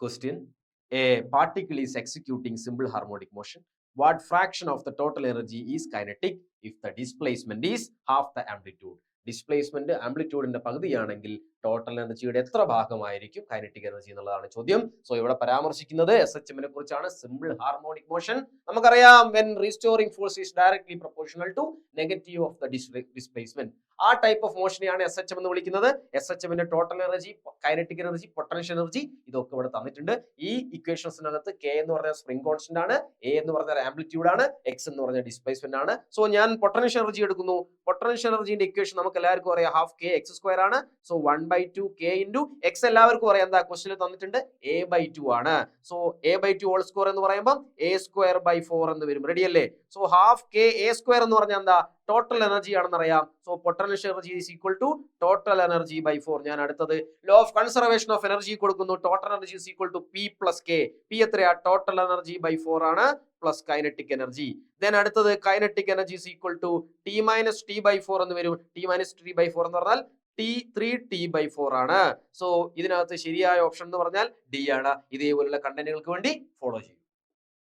Question A particle is executing simple harmonic motion. What fraction of the total energy is kinetic if the displacement is half the amplitude? displacement displacement ആംപ്ലിറ്റ്യൂഡിന്റെ പകുതിയാണെങ്കിൽ total എനർജിയുടെ എത്ര ഭാഗമായിരിക്കും kinetic energy എന്നുള്ളതാണ് ചോദ്യം. So ഇവിടെ പരാമർശിക്കുന്നത് S H എമ്മിനെ കുറിച്ചാണ്. Simple harmonic motion നമുക്കറിയാം when restoring force is directly proportional to negative of the displacement ആ ടൈപ്പ് ഓഫ് മോഷനെയാണ് എസ് എച്ച് എം എന്ന് വിളിക്കുന്നത്. എസ് എച്ച് എമ്മിന്റെ total energy kinetic energy potential energy ഇതൊക്കെ ഇവിടെ തന്നിട്ടുണ്ട്. ഈ ഇക്വേഷൻസിനകത്ത് കെ എന്ന് പറഞ്ഞ സ്പ്രിംഗ് കോൺസ്റ്റന്റ് ആണ് എ എന്ന് പറഞ്ഞ ആംപ്ലിറ്റ്യൂഡ് ആണ് എക്സ് എന്ന് പറഞ്ഞ ഡിസ്പ്ലേസ്മെന്റ് ആണ്. സോ ഞാൻ പൊട്ടൻഷ്യൽ എനർജി എടുക്കുന്നു. പൊട്ടൻഷ്യൽ എനർജിന്റെ ഇക്വേഷൻ നമുക്ക് എല്ലാവർക്കും അറിയാം. ഹാഫ് കെ എക്സ് സ്ക്വയർ ആണ്. So one two K into X എല്ലാവർക്കും അറിയാം. എന്താ ക്വസ്റ്റിൽ തന്നിട്ടുണ്ട്. എ ബൈ ടു ആണ്. So A by two whole square എന്ന് പറയുമ്പോൾ എ സ്ക്വയർ ബൈ ഫോർ എന്ന് വരും. റെഡി അല്ലേ? So half K A square എന്ന് പറഞ്ഞാൽ എന്താ? ടോട്ടൽ എനർജി ആണെന്ന് അറിയാം so potential energy is equal to total energy by four ഞാൻ അടുത്തത് law of conservation of energy കൊടുക്കുന്നു. Total energy is equal to P plus K P എത്രയാ? Total energy by four ആണ് പ്ലസ് കൈനറ്റിക് എനർജി ദെൻ അടുത്തത് kinetic energy is equal to T minus T by four എന്ന് വരും. T minus T by four എന്ന് പറഞ്ഞാൽ T three T by four ആണ്. So ഇതിനകത്ത് ശരിയായ ഓപ്ഷൻ എന്ന് പറഞ്ഞാൽ ഡി ആണ്. ഇതേപോലുള്ള കണ്ടന്റുകൾക്ക് വേണ്ടി ഫോളോ ചെയ്യും